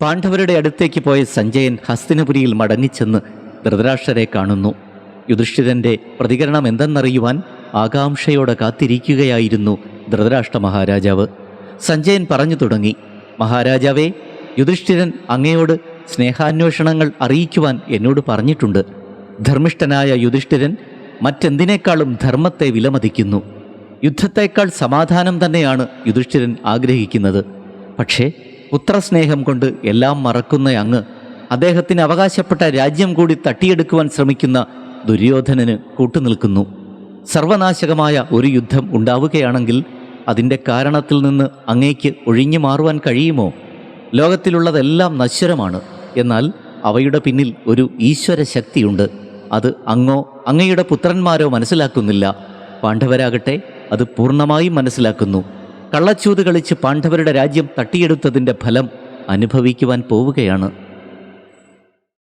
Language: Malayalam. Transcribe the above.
പാണ്ഡവരുടെ അടുത്തേക്ക് പോയ സഞ്ജയൻ ഹസ്തിനപുരിയിൽ മടങ്ങിച്ചെന്ന് ധൃതരാഷ്ട്രരെ കാണുന്നു. യുധിഷ്ഠിരന്റെ പ്രതികരണം എന്തെന്നറിയുവാൻ ആകാംക്ഷയോടെ കാത്തിരിക്കുകയായിരുന്നു ധൃതരാഷ്ട്ര മഹാരാജാവ്. സഞ്ജയൻ പറഞ്ഞു തുടങ്ങി മഹാരാജാവേ യുധിഷ്ഠിരൻ അങ്ങയോട് സ്നേഹാന്വേഷണങ്ങൾ അറിയിക്കുവാൻ എന്നോട് പറഞ്ഞിട്ടുണ്ട്. ധർമ്മിഷ്ഠനായ യുധിഷ്ഠിരൻ മറ്റെന്തിനേക്കാളും ധർമ്മത്തെ വിലമതിക്കുന്നു. യുദ്ധത്തേക്കാൾ സമാധാനം തന്നെയാണ് യുധിഷ്ഠിരൻ ആഗ്രഹിക്കുന്നത്. പക്ഷേ പുത്രസ്നേഹം കൊണ്ട് എല്ലാം മറക്കുന്ന അങ്ങ്. അദ്ദേഹത്തിന് അവകാശപ്പെട്ട രാജ്യം കൂടി തട്ടിയെടുക്കുവാൻ ശ്രമിക്കുന്ന ദുര്യോധനന് കൂട്ടുനിൽക്കുന്നു. സർവനാശകമായ ഒരു യുദ്ധം ഉണ്ടാവുകയാണെങ്കിൽ അതിന്റെ കാരണത്തിൽ നിന്ന് അങ്ങേക്ക് ഒഴിഞ്ഞു മാറുവാൻ കഴിയുമോ? ലോകത്തിലുള്ളതെല്ലാം നശ്വരമാണ്. എന്നാൽ അവയുടെ പിന്നിൽ ഒരു ഈശ്വര ശക്തിയുണ്ട് അത് അങ്ങോ അങ്ങയുടെ പുത്രന്മാരോ മനസ്സിലാക്കുന്നില്ല. പാണ്ഡവരാകട്ടെ അത് പൂർണമായും മനസ്സിലാക്കുന്നു. കള്ളച്ചൂത് കളിച്ച് പാണ്ഡവരുടെ രാജ്യം തട്ടിയെടുത്തതിന്റെ ഫലം അനുഭവിക്കുവാൻ പോവുകയാണ്.